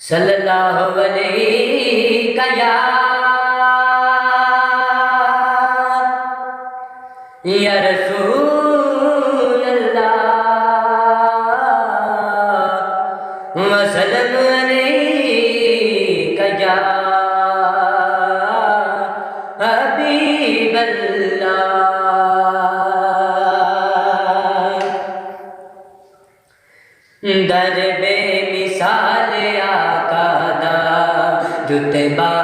सलाह वली कजा कया अबी भला दरबेनि se va.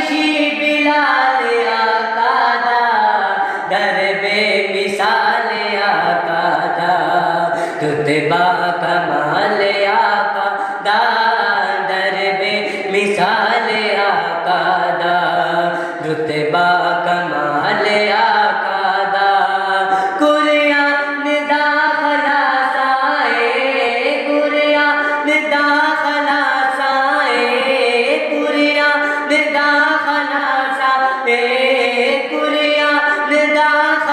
हबशी बिलाल आका दा दर बेमिसाल आका दा तुतबा कमाल आका दा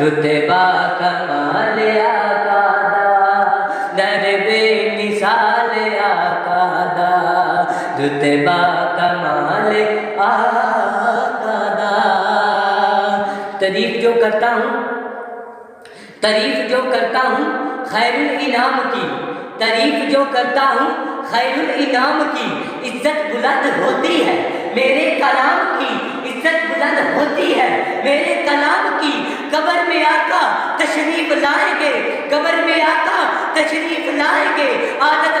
रुतबा दर बेमिसाल आका रुतबा कमाल आका तारीफ़ जो करता हूँ, तारीफ़ जो करता हूँ, खैरुल इनाम की। तारीफ़ जो करता हूँ, खैरुल इनाम की। इज़्ज़त बुलंद होती है, मेरे कलाम की इज़्ज़त बुलंद होती है, मेरे कलाम तशरीफ़ लाएँगे कबर में आता तशरीफ़ लाएँगे आदत